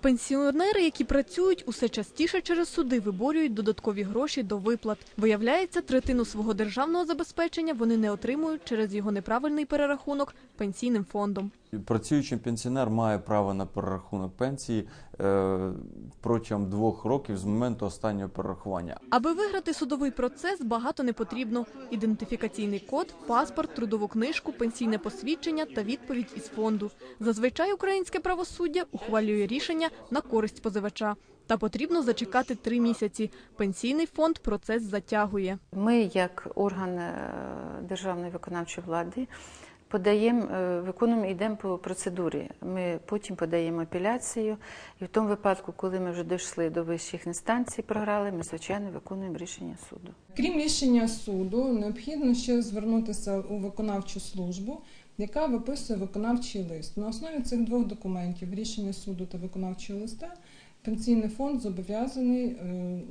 Пенсіонери, які працюють, усе частіше через суди виборюють додаткові гроші до виплат. Виявляється, третину свого державного забезпечення вони не отримують через його неправильний перерахунок пенсійним фондом. Працюючий пенсіонер має право на перерахунок пенсії е, протягом двох років з моменту останнього перерахування. Аби виграти судовий процес, багато не потрібно: ідентифікаційний код, паспорт, трудову книжку, пенсійне посвідчення та відповідь із фонду. Зазвичай українське правосуддя ухвалює рішення на користь позивача. Та потрібно зачекати три місяці. Пенсійний фонд процес затягує. Ми, як орган е, державної виконавчої влади, подаємо, е, виконуємо, йдемо по процедурі. Ми потім подаємо апеляцію, і в тому випадку, коли ми вже дійшли до вищих інстанцій, програли, ми звичайно виконуємо рішення суду. Крім рішення суду, необхідно ще звернутися у виконавчу службу, яка виписує виконавчий лист. На основі цих двох документів рішення суду та виконавчого листа пенсійний фонд зобов'язаний е,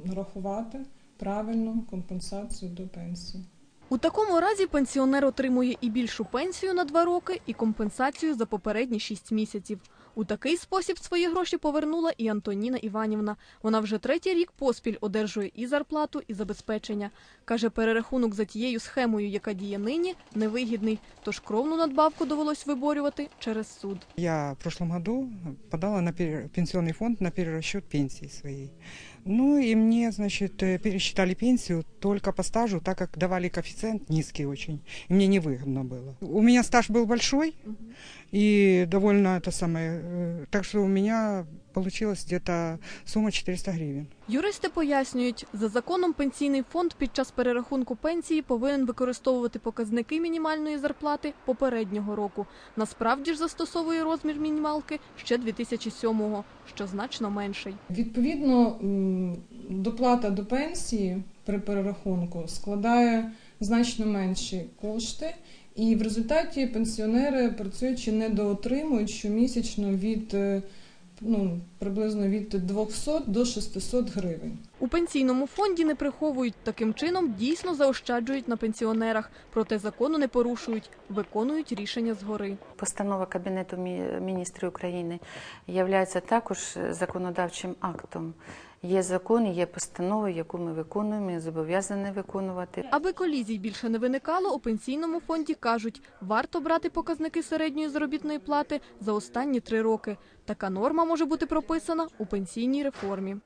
нарахувати правильну компенсацію до пенсії. У такому разі пенсіонер отримує і більшу пенсію на два роки, і компенсацію за попередні шість місяців. У такий спосіб свої гроші повернула і Антоніна Іванівна. Вона вже третій рік поспіль одержує і зарплату, і забезпечення. Каже, перерахунок за тією схемою, яка діє нині, невигідний, тож кровну надбавку довелось виборювати через суд. Я в прошлом году подала на пере- пенсионный фонд на перерасчет пенсии своей. Ну и мне, значит, э, пересчитали пенсию только по стажу, так как давали коэффициент низкий очень. И мне невыгодно было. У меня стаж был большой и довольно это самое, э, так что у меня получилось где-то сумма 400 гривен. Юристи пояснюють, за законом пенсійний фонд під час перерахунку пенсії повинен використовувати показники мінімальної зарплати попереднього року. Насправді ж застосовує розмір мінімалки ще 2007-го, що значно менший. Відповідно, доплата до пенсії при перерахунку складає значно менші кошти, і в результаті пенсіонери працюючи недоотримують щомісячно від е, ну, приблизно від 200 до 600 гривень. У пенсійному фонді не приховують таким чином, дійсно заощаджують на пенсіонерах, проте закону не порушують, виконують рішення згори. Постанова Кабінету міністрів України є також законодавчим актом. Є закон, є постанова, яку ми виконуємо і зобов'язані виконувати. Аби колізій більше не виникало, у пенсійному фонді кажуть, варто брати показники середньої заробітної плати за останні три роки. Така норма може бути прописана у пенсійній реформі.